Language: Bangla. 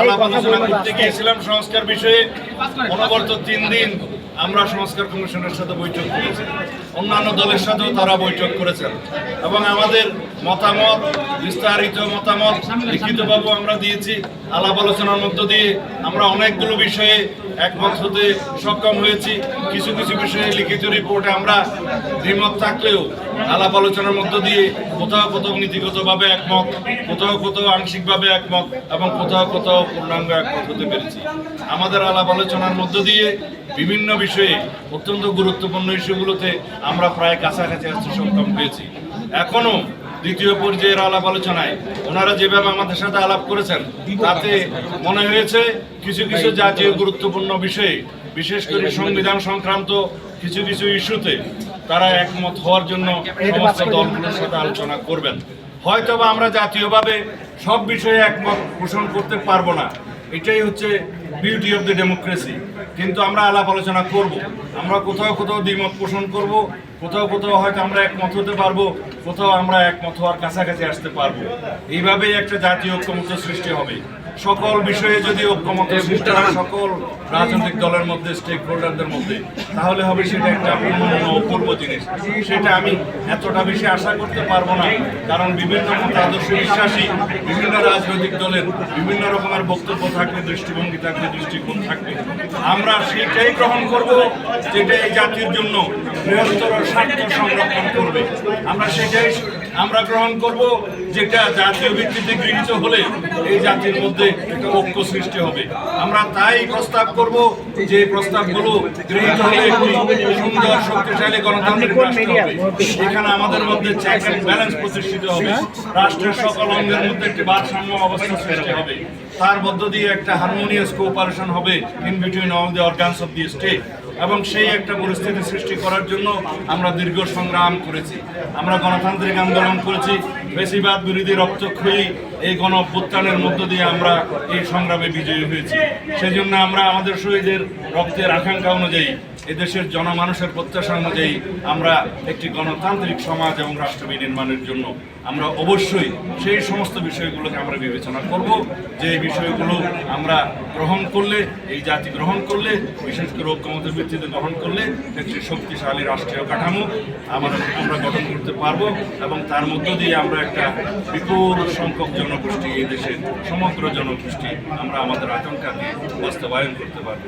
আলাপ আলোচনা করতে সংস্কার বিষয়ে। তিন দিন আমরা সংস্কার কমিশনের সাথে বৈঠক করেছি। অন্যান্য দলের সাথেও তারা বৈঠক করেছেন। এবং আমাদের মতামত, বিস্তারিত মতামত লিখিতভাবে আমরা দিয়েছি। আলাপ আলোচনার মধ্য দিয়ে আমরা অনেকগুলো বিষয়ে একমত হতে সক্ষম হয়েছি। কিছু কিছু বিষয়ে লিখিত রিপোর্টে আমরা দ্বিমত থাকলেও আলাপ আলোচনার মধ্য দিয়ে কোথাও কোথাও নীতিগতভাবে একমত, কোথাও কোথাও আংশিকভাবে একমত এবং কোথাও কোথাও পূর্ণাঙ্গ একমত হতে পেরেছি। আমাদের আলাপ আলোচনার মধ্য দিয়ে বিভিন্ন বিষয়ে অত্যন্ত গুরুত্বপূর্ণ ইস্যুগুলোতে আমরা প্রায় কাছাকাছি আসতে সক্ষম হয়েছি। এখনও দ্বিতীয় পর্যায়ের আলাপ আলোচনায় ওনারা যেভাবে আমাদের সাথে আলাপ করেছেন, তাতে মনে হয়েছে কিছু কিছু জাতীয় গুরুত্বপূর্ণ বিষয়ে, বিশেষ করে সংবিধান সংক্রান্ত কিছু কিছু ইস্যুতে তারা একমত হওয়ার জন্য সমস্ত দলগুলোর সাথে আলোচনা করবেন। হয়তো আমরা জাতীয়ভাবে সব বিষয়ে একমত পোষণ করতে পারব না। এটাই হচ্ছে বিউটি অফ দ্য ডেমোক্রেসি কিন্তু আমরা আলাপ আলোচনা করব। আমরা কোথাও কোথাও দ্বিমত পোষণ করব। কোথাও কোথাও হয়তো আমরা একমত হতে পারব। কোথাও আমরা একমত হওয়ার কাছাকাছি আসতে পারব। এইভাবেই একটা জাতীয় ঐক্যমত সৃষ্টি হবে। সকল বিষয়ে যদি ঐক্যমত সৃষ্টি হয় সকল রাজনৈতিক দলের মধ্যে স্টেক হোল্ডারদের মধ্যে তাহলে হবে সেটা একটা অপূর্ব জিনিস। সেটা আমি এতটা বেশি আশা করতে পারব না, কারণ বিভিন্ন আদর্শ বিশ্বাসী, বিভিন্ন রাজনৈতিক দলের বিভিন্ন রকমের বক্তব্য থাকবে, দৃষ্টিভঙ্গি থাকবে, দৃষ্টিকোণ থাকবে। আমরা সেটাই গ্রহণ করব যেটা এই জাতির জন্য বৃহত্তর স্বার্থ সংরক্ষণ করবে। আমরা সেটাই, আমরা গ্রহণ করব যেটা জাতীয় ভিত্তিতে গৃহীত হলে এই জাতির মধ্যে একটা ঐক্য সৃষ্টি হবে। আমরা তাই প্রস্তাব করব যে প্রস্তাবগুলো গৃহীত হলে একটি সুন্দর শক্তিশালী গণতান্ত্রিক রাষ্ট্র হবে। এখানে আমাদের মধ্যে চেক অ্যান্ড ব্যালেন্স প্রতিষ্ঠিত হবে। রাষ্ট্রের সকল অঙ্গের মধ্যে একটি ভারসাম্য অবস্থা সৃষ্টি হবে। তার মধ্য দিয়ে একটা হারমোনিয়াস কোঅপারেশন হবে in between all the organs of the state এবং সেই একটা পরিস্থিতি সৃষ্টি করার জন্য আমরা দীর্ঘ সংগ্রাম করেছি। আমরা গণতান্ত্রিক আন্দোলন করেছি। বেশিরভাগ বিরোধী রক্তক্ষয়ী এই গণ অভ্যুত্থানের মধ্য দিয়ে আমরা এই সংগ্রামে বিজয়ী হয়েছি। সেজন্য আমরা আমাদের শহীদের রক্তের আকাঙ্ক্ষা অনুযায়ী এদেশের জনমানুষের প্রত্যাশা অনুযায়ী আমরা একটি গণতান্ত্রিক সমাজ এবং রাষ্ট্র নির্মাণের জন্য আমরা অবশ্যই সেই সমস্ত বিষয়গুলোকে আমরা বিবেচনা করব। যে বিষয়গুলো আমরা গ্রহণ করলে, এই জাতি গ্রহণ করলে, বিশেষ করে ঐক্যমতের ভিত্তিতে গ্রহণ করলে, একটি শক্তিশালী রাষ্ট্রীয় কাঠামো আমাদের আমরা গঠন করতে পারব এবং তার মধ্য দিয়ে আমরা একটা বিপুল সংখ্যক জনগোষ্ঠী, এই দেশের সমগ্র জনগোষ্ঠী আমরা আমাদের আকাঙ্ক্ষাকে বাস্তবায়ন করতে পারব।